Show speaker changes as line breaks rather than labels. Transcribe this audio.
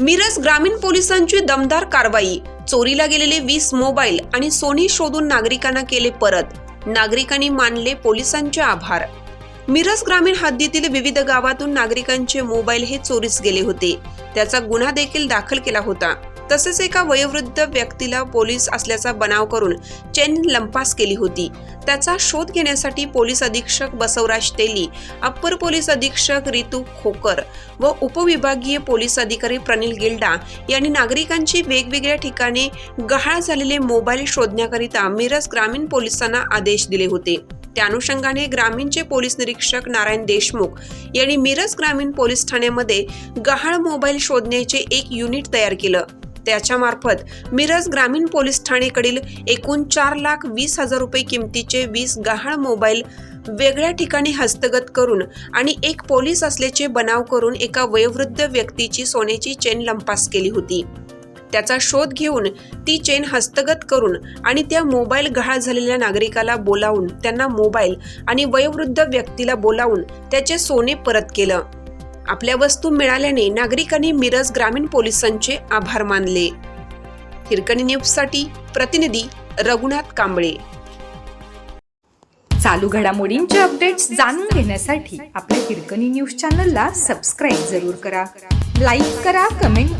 मिरज ग्रामीण पोलिसांची दमदार कारवाई. चोरीला गेलेले वीस मोबाईल आणि सोनी शोधून नागरिकांना केले परत. नागरिकांनी मानले पोलिसांचे आभार. मिरज ग्रामीण हद्दीतील विविध गावातून नागरिकांचे मोबाईल हे चोरीस गेले होते. त्याचा गुन्हा देखील दाखल केला होता. तसेच एका वयोवृद्ध व्यक्तीला पोलीस असल्याचा बनाव करून चेन लंपास केली होती. त्याचा शोध घेण्यासाठी पोलीस अधीक्षक बसवराज तेली अप्पर पोलीस अधीक्षक रितू खोकर व उपविभागीय पोलीस अधिकारी प्रनिल गिल्डा यांनी नागरिकांची वेगवेगळ्या ठिकाणी गहाळ झालेले मोबाईल शोधण्याकरिता मिरज ग्रामीण पोलिसांना आदेश दिले होते. त्या अनुषंगाने ग्रामीणचे पोलीस निरीक्षक नारायण देशमुख यांनी मिरज ग्रामीण पोलीस ठाण्यामध्ये गहाळ मोबाईल शोधण्याचे एक युनिट तयार केलं. त्याच्यामार्फत मिरज ग्रामीण पोलीस ठाणेकडील एकूण चार लाख वीस हजार रुपये किमतीचे वीस गहाळ मोबाईल वेगळ्या ठिकाणी हस्तगत करून आणि एक पोलीस असल्याचे बनाव करून एका वयोवृद्ध व्यक्तीची सोन्याची चेन लंपास केली होती. त्याचा शोध घेऊन ती चेन हस्तगत करून आणि त्या मोबाईल गहाळ झालेल्या नागरिकाला बोलावून त्यांना मोबाईल आणि वयोवृद्ध व्यक्तीला बोलावून त्याचे सोने परत केलं. आपल्या वस्तू मिळाल्याने नागरिकांनी मिरज ग्रामीण पोलिसांचे आभार मानले. हिरकणी न्यूजसाठी प्रतिनिधी रघुनाथ कांबळे.
चालू घडामोडींचे अपडेट्स जाणून घेण्यासाठी आपल्या हिरकणी न्यूज चॅनलला सबस्क्राईब जरूर करा. लाईक करा कमेंट